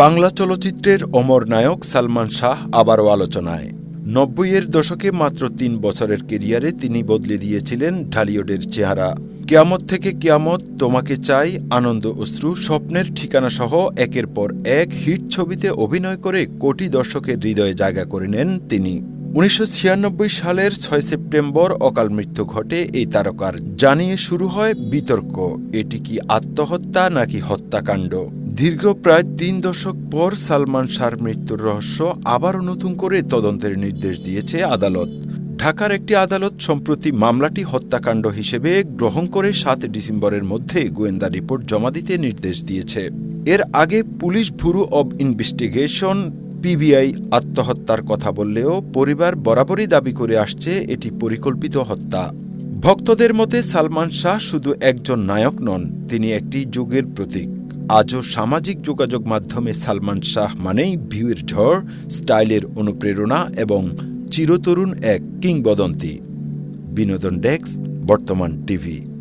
বাংলা চলচ্চিত্রের অমর নায়ক সালমান শাহ আবারও আলোচনায়। নব্বইয়ের দশকে মাত্র তিন বছরের কেরিয়ারে তিনি বদলে দিয়েছিলেন ঢালিউডের চেহারা। কেয়ামত থেকে কেয়ামত তোমাকে চাই আনন্দ অশ্রু স্বপ্নের ঠিকানা সহ একের পর এক হিট ছবিতে অভিনয় করে কোটি দর্শকের হৃদয়ে জায়গা করে নেন তিনি। উনিশশো ছিয়ানব্বই সালের ছয় সেপ্টেম্বর অকাল মৃত্যু ঘটে এই তারকার। জানিয়ে শুরু হয় বিতর্ক, এটি কি আত্মহত্যা নাকি হত্যাকাণ্ড? দীর্ঘ প্রায় তিন দশক পর সালমান শাহর মৃত্যুর রহস্য আবারও নতুন করে তদন্তের নির্দেশ দিয়েছে আদালত। ঢাকার একটি আদালত সম্প্রতি মামলাটি হত্যাকাণ্ড হিসেবে গ্রহণ করে সাত ডিসেম্বরের মধ্যে গোয়েন্দা রিপোর্ট জমা দিতে নির্দেশ দিয়েছে। এর আগে police bureau of investigation PBI আত্মহত্যার কথা বললেও পরিবার বরাবরই দাবি করে আসছে, এটি পরিকল্পিত হত্যা। ভক্তদের মতে সালমান শাহ শুধু একজন নায়ক নন, তিনি একটি যুগের প্রতীক। আজও সামাজিক যোগাযোগ মাধ্যমে সালমান শাহ মানেই ভিউয়ের ঝড়, স্টাইলের অনুপ্রেরণা এবং চিরতরুণ এক কিংবদন্তি। বিনোদন ডেস্ক, বর্তমান টিভি।